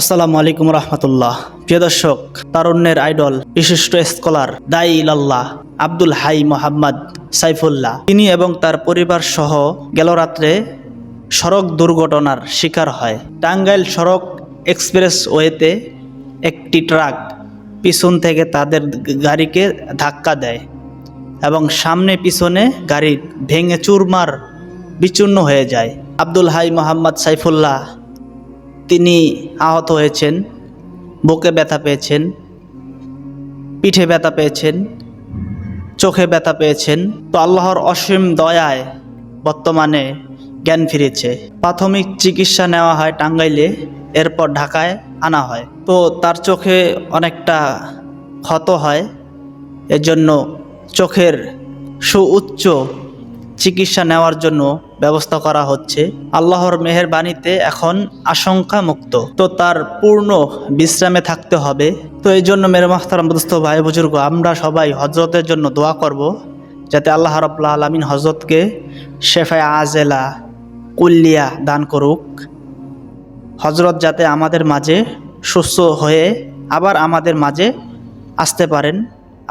আসসালামু আলাইকুম রহমতুল্লাহ। প্রিয় দর্শক, তারুণ্যের আইডল, বিশিষ্ট স্কলার দাই ইলাল্লাহ আব্দুল হাই মোহাম্মদ সাইফুল্লাহ। তিনি এবং তার পরিবার সহ গেল রাত্রে সড়ক দুর্ঘটনার শিকার হয়। টাঙ্গাইল সড়ক এক্সপ্রেস ওয়েতে একটি ট্রাক পিছন থেকে তাদের গাড়িকে ধাক্কা দেয় এবং সামনে পিছনে গাড়ি ভেঙে চুরমার বিচূর্ণ হয়ে যায়। আব্দুল হাই মোহাম্মদ সাইফুল্লাহ তিনি আহত হয়েছেন, বুকে ব্যথা পেয়েছেন, পিঠে ব্যথা পেয়েছেন, চোখে ব্যথা পেয়েছেন। তো আল্লাহর অসীম দয়ায় বর্তমানে জ্ঞান ফিরেছে। প্রাথমিক চিকিৎসা নেওয়া হয় টাঙ্গাইলে, এরপর ঢাকায় আনা হয়। তো তার চোখে অনেকটা ক্ষত হয়, এজন্য চোখের সুউচ্চ চিকিৎসা নেওয়ার জন্য ব্যবস্থা করা হচ্ছে। আল্লাহর মেহেরবাণীতে এখন আশঙ্কা মুক্ত তো তার পূর্ণ বিশ্রামে থাকতে হবে। তো এই জন্য মেরে বুঝতে ভাই বুজুর্গ, আমরা সবাই হজরতের জন্য দোয়া করব, যাতে আল্লাহ রব্লা আলমিন হজরতকে শেফায় আজেলা কুল্লিয়া দান করুক। হজরত যাতে আমাদের মাঝে সুস্থ হয়ে আবার আমাদের মাঝে আসতে পারেন।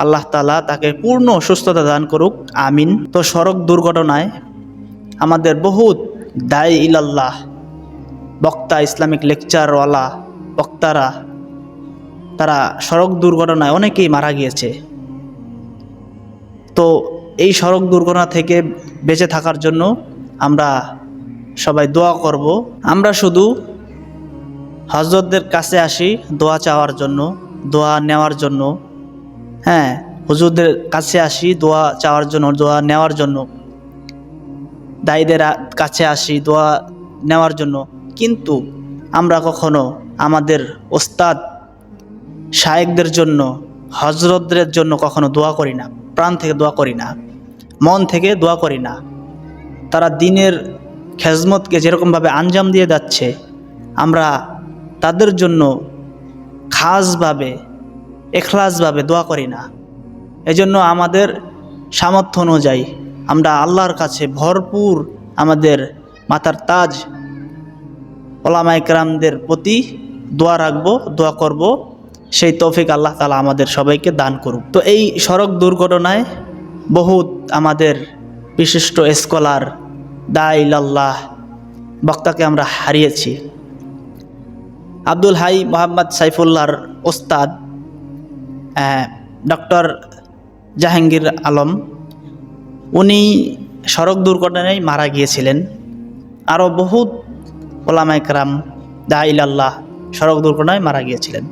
আল্লাহ তালা তাকে পূর্ণ সুস্থতা দান করুক, আমিন। তো সড়ক দুর্ঘটনায় আমাদের বহুত দায় ইলাল্লাহ, বক্তা ইসলামিক লেকচারওয়ালা বক্তারা, তারা সড়ক দুর্ঘটনায় অনেকেই মারা গিয়েছে। তো এই সড়ক দুর্ঘটনা থেকে বেঁচে থাকার জন্য আমরা সবাই দোয়া করব। আমরা শুধু হজরতদের কাছে আসি দোয়া চাওয়ার জন্য, দোয়া নেওয়ার জন্য। হ্যাঁ হুজুরদের কাছে আসি, দোয়া চাওয়ার জন্য, দোয়া নেওয়ার জন্য। দায়ীদের কাছে আসি, দোয়া নেওয়ার জন্য। কিন্তু আমরা কখনো আমাদের ওস্তাদ শায়েকদের জন্য হজরতদের জন্য কখনো দোয়া করি না। প্রাণ থেকে দোয়া করি না। মন থেকে দোয়া করি না। তারা দিনের খেজমতকে যেরকমভাবে আঞ্জাম দিয়ে যাচ্ছে, আমরা তাদের জন্য খাসভাবে এখলাসভাবে দোয়া করি না। এজন্য আমাদের সামর্থ্য অনুযায়ী আমরা আল্লাহর কাছে ভরপুর আমাদের মাথার তাজ ওলামা ইকরামদের প্রতি দোয়া রাখব, দোয়া করব। সেই তৌফিক আল্লাহ তালা আমাদের সবাইকে দান করুক। তো এই সড়ক দুর্ঘটনায় বহুত আমাদের বিশিষ্ট স্কলার দাইলাল্লাহ বক্তাকে আমরা হারিয়েছি। আব্দুল হাই মোহাম্মদ সাইফুল্লাহর ওস্তাদ ডক্টর জাহাঙ্গীর আলম, উনি সড়ক দুর্ঘটনায় মারা গিয়েছিলেন। আরও বহুত ওলামাইকরাম দাইল আল্লাহ সড়ক দুর্ঘটনায় মারা গিয়েছিলেন।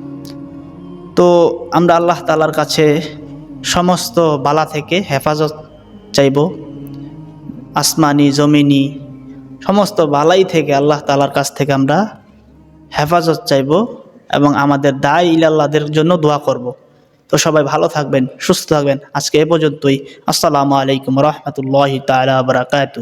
তো আমরা আল্লাহ তালার কাছে সমস্ত বালা থেকে হেফাজত চাইব। আসমানি, জমিনি, সমস্ত বালাই থেকে আল্লাহ তালার কাছ থেকে আমরা হেফাজত চাইব এবং আমাদের দায় ইলাল্লাদের জন্য দোয়া করব। তো সবাই ভালো থাকবেন সুস্থ থাকবেন। আজকে এ পর্যন্তই। আসসালামু আলাইকুম রহমতুল্লাহ তালা বারাকাতু